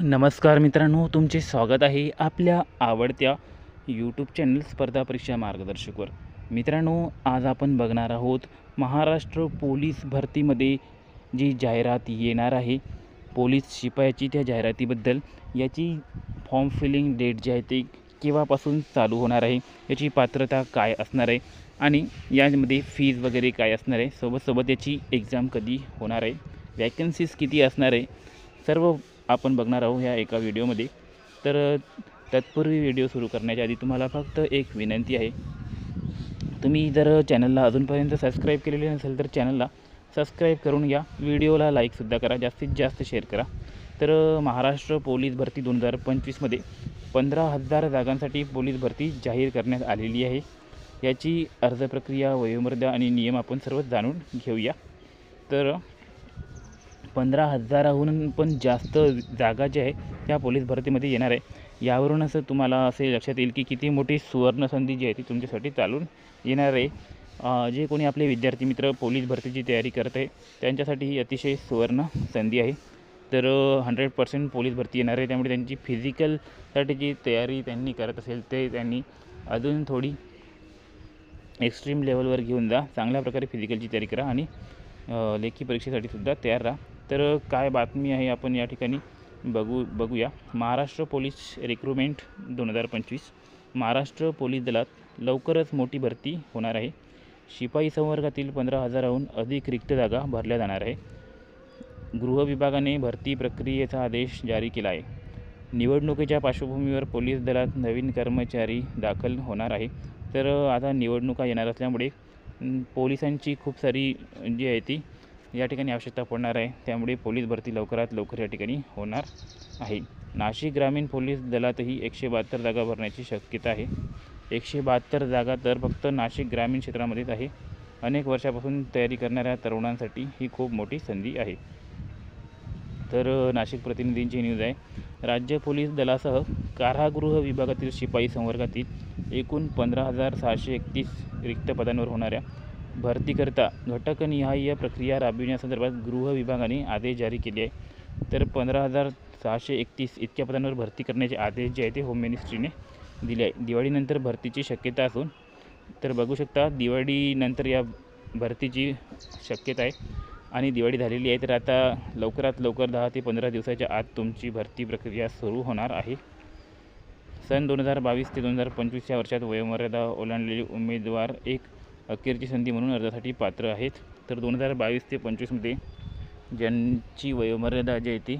नमस्कार मित्रांनो तुमचे स्वागत आहे आपल्या आवडत्या यूट्यूब चॅनल स्पर्धा परीक्षा मार्गदर्शकवर. मित्रांनो आज आपण बघणार आहोत महाराष्ट्र पोलीस भरतीमध्ये जी जाहिरात येणार आहे पोलीस शिपायाची त्या जाहिरातीबद्दल याची फॉर्म फिलिंग डेट जी आहे ते केव्हापासून चालू होणार आहे याची पात्रता काय असणार आहे आणि यामध्ये फीज वगैरे काय असणार आहे सोबत सोबत याची एक्झाम कधी होणार आहे वॅकन्सीज किती असणार आहे सर्व आपण बघणार आहोत ह्या एका व्हिडिओमध्ये. तर तत्पूर्वी व्हिडिओ सुरू करण्याच्या आधी तुम्हाला फक्त एक विनंती आहे. तुम्ही जर चॅनलला अजूनपर्यंत सबस्क्राईब केलेले नसेल तर चॅनलला सबस्क्राईब करून या व्हिडिओला लाईकसुद्धा करा. जास्तीत जास्त शेअर करा. तर महाराष्ट्र पोलीस भरती दोन हजार पंचवीसमध्ये पंधरा हजार जागांसाठी पोलीस भरती जाहीर करण्यात आलेली आहे. याची अर्ज प्रक्रिया वयोमर्यादा आणि नियम आपण सर्व जाणून घेऊया. तर पंधरा हजाराहून पण जास्त जागा ज्या आहे त्या पोलीस भरतीमध्ये येणार आहे. यावरून असं तुम्हाला असे लक्षात येईल की किती मोठी सुवर्णसंधी जी आहे ती तुमच्यासाठी चालून येणार आहे. जे कोणी आपले विद्यार्थी मित्र पोलीस भरतीची तयारी करत आहे त्यांच्यासाठी ही अतिशय सुवर्ण संधी आहे. तर हंड्रेड पर्सेंट पोलीस भरती येणार आहे. त्यामुळे त्यांची फिजिकलसाठी जी तयारी त्यांनी करत असेल ते त्यांनी अजून थोडी एक्स्ट्रीम लेवलवर घेऊन जा. चांगल्या प्रकारे फिजिकलची तयारी करा आणि लेखी परीक्षेसाठी सुद्धा तयार राहा. तर काय बातमी आहे आपण या ठिकाणी? बघू बघूया. महाराष्ट्र पोलीस रिक्रुटमेंट दोन हजार पंचवीस. महाराष्ट्र पोलीस दलात लवकरच मोठी भरती होणार आहे. शिपाई संवर्गातील पंधरा हजाराहून अधिक रिक्त जागा भरल्या जाणार आहे. गृह विभागाने भरती प्रक्रियेचा आदेश जारी केला आहे. निवडणुकीच्या पार्श्वभूमीवर पोलीस दलात नवीन कर्मचारी दाखल होणार आहे. तर आता निवडणुका येणार असल्यामुळे पोलिसांची खूप सारी जी आहे ती या ठिकाणी आवश्यकता पडणार आहे. त्यामुळे पोलीस भरती लवकरात लवकर या ठिकाणी होणार आहे. नाशिक ग्रामीण पोलीस दलातही एकशे बहात्तर जागा भरण्याची शक्यता आहे. एकशे बहात्तर जागा तर फक्त नाशिक ग्रामीण क्षेत्रामध्येच आहे. अनेक वर्षापासून तयारी करणाऱ्या तरुणांसाठी ही खूप मोठी संधी आहे. तर नाशिक प्रतिनिधींची न्यूज आहे. राज्य पोलीस दलासह कारागृह विभागातील शिपाई संवर्गातील एकूण पंधरा हजार सहाशे एकतीस रिक्त पदांवर होणाऱ्या भरतीकरता घटकनिहाय प्रक्रिया राबविण्यासंदर्भात गृह विभागाने आदेश जारी केले आहे तर पंधरा हजार सहाशे एकतीस इतक्या पदांवर भरती करण्याचे आदेश जे आहे ते होम मिनिस्ट्रीने दिले आहे दिवाळीनंतर भरतीची शक्यता असून तर बघू शकता दिवाळीनंतर या भरतीची शक्यता आहे आणि दिवाळी झालेली आहे. तर आता लवकरात लवकर दहा ते पंधरा दिवसाच्या आत तुमची भरती प्रक्रिया सुरू होणार आहे. सन दोन हजार बावीस ते दोन हजार पंचवीस या वर्षात वयोमर्यादा ओलांडलेले उमेदवार एक अखेरची संधी म्हणून अर्जासाठी पात्र आहेत. तर दोन हजार बावीस ते पंचवीसमध्ये ज्यांची वयोमर्यादा जी आहे ती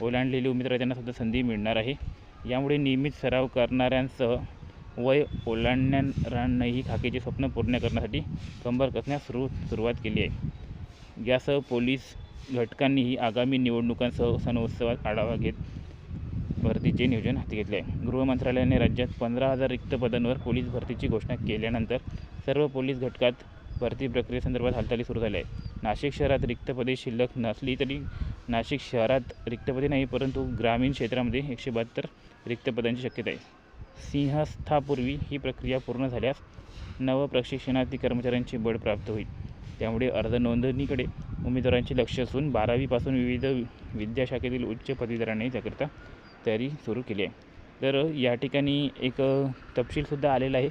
ओलांडलेली उमेदवार त्यांना सुद्धा संधी मिळणार आहे. यामुळे नियमित सराव करणाऱ्यांसह वय ओलांडणाऱ्यांनाही खाकीचे स्वप्न पूर्ण करण्यासाठी कंबर कसण्यास सुरू सुरुवात केली आहे. यासह पोलीस घटकांनीही आगामी निवडणुकांसह सणोत्सवात आढावा घेत भरतीचे नियोजन हाती घेतले आहे. गृह मंत्रालयाने राज्यात पंधरा हजार रिक्त पदांवर पोलीस भरतीची घोषणा केल्यानंतर सर्व पोलीस घटकात भरती प्रक्रियेसंदर्भात हालचाली सुरू झाल्या आहेत. नाशिक शहरात रिक्त पदे शिल्लक नसली तरी नाशिक शहरात रिक्त पदे नाही परंतु ग्रामीण क्षेत्रामध्ये एकशे बहात्तर रिक्त पदांची शक्यता आहे. सिंहस्थापूर्वी ही प्रक्रिया पूर्ण झाल्यास नव प्रशिक्षणार्थी कर्मचाऱ्यांची बळ प्राप्त होईल. त्यामुळे अर्ज नोंदणीकडे उमेदवारांचे लक्ष असून बारावीपासून विविध विद्याशाखेतील उच्च पदवीधरांनी त्याकरिता तयारी सुरू केली आहे. तर या ठिकाणी एक तपशीलसुद्धा आलेला आहे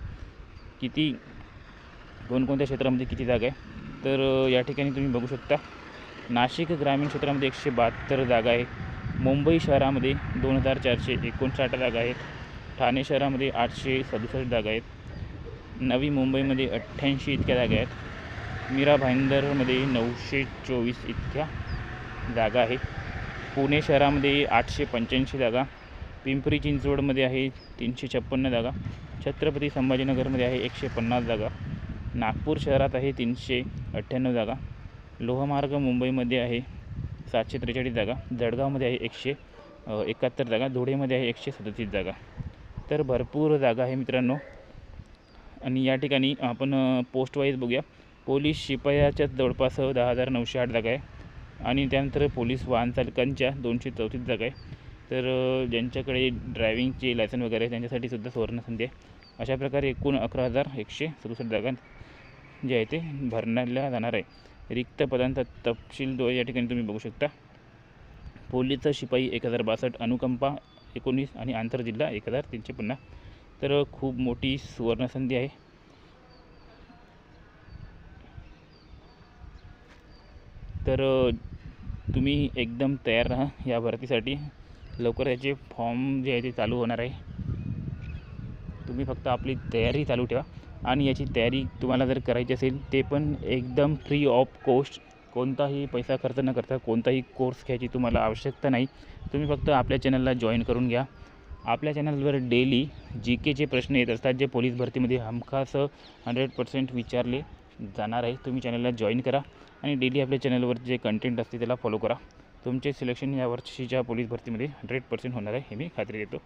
किती कोणकोणत्या क्षेत्रामध्ये किती जागा आहे? तर या ठिकाणी तुम्ही बघू शकता नाशिक ग्रामीण क्षेत्रामध्ये एकशे बहात्तर जागा आहे. मुंबई शहरामध्ये दोन हजार चारशे एकोणसाठ जागा आहेत. ठाणे शहरामध्ये आठशे सदुसष्ट जागा आहेत. नवी मुंबईमध्ये अठ्ठ्याऐंशी इतक्या जागा आहेत. मीरा भाईंदरमध्ये नऊशे चोवीस इतक्या जागा आहेत पुणे शहरामध्ये आठशे पंच्याऐंशी जागा. पिंपरी चिंचवडमध्ये आहे तीनशे छप्पन्न जागा. छत्रपती संभाजीनगरमध्ये आहे एकशे पन्नास जागा. नागपूर शहरात आहे तीनशे अठ्ठ्याण्णव जागा. लोहमार्ग मुंबईमध्ये आहे सातशे त्रेचाळीस जागा. जळगावमध्ये आहे एकशे एकाहत्तर जागा. धुळेमध्ये आहे एकशे सदतीस जागा. तर भरपूर जागा आहे मित्रांनो. आणि या ठिकाणी आपण पोस्ट वाईज बघूया. पोलीस शिपायाच्या जवळपास दहा हजार नऊशे आठ जागा आहे. आणि त्यानंतर पोलीस वाहन चालकांच्या दोनशे चौतीस जागा आहे. तर ज्यांच्याकडे ड्रायव्हिंगचे लायसन वगैरे आहे त्यांच्यासाठी सुद्धा सुवर्णसंधी आहे. अशा प्रकारे एकूण अकरा हजार एकशे सदुसष्ट जागा जे आहे ते भरण्याला जाणार आहे. रिक्त पदांचा तपशील दो या ठिकाणी तुम्ही बघू शकता. पोलीसचा शिपाई एक हजार बासष्ट अनुकंपा एकोणीस आणि आंतरजिल्हा एक हजार तीनशे पन्नास. तर खूप मोठी सुवर्णसंधी आहे. तर तुम्ही एकदम तयार राहा या भरतीसाठी. लवकर याचे फॉर्म जे आहे ते चालू होणार आहे. तुम्ही फक्त आपली तयारी चालू ठेवा. आणि याची तयारी तुम्हाला जर करायची असेल ते पण एकदम फ्री ऑफ कोस्ट कोणताही पैसा खर्च न करता कोणताही कोर्स घ्यायची तुम्हाला आवश्यकता नाही. तुम्ही फक्त आपल्या चॅनलला जॉईन करून घ्या. आपल्या चॅनलवर डेली जी केचे प्रश्न येत असतात जे पोलीस भरतीमध्ये हमखास हंड्रेड पर्सेंट विचारले जाणार आहे. तुम्ही चॅनलला जॉईन करा आणि डेली आपल्या चॅनलवर जे कंटेंट असते त्याला फॉलो करा. तुमचे सिलेक्शन या वर्षीच्या पोलीस भरतीमध्ये हंड्रेड पर्सेंट होणार आहे हे मी खात्री देतो.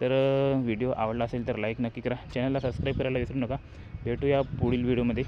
तर व्हिडिओ आवडला असेल तर लाईक नक्की करा. चॅनलला सबस्क्राईब करायला विसरू नका. भेटूया पुढील व्हिडिओमध्ये.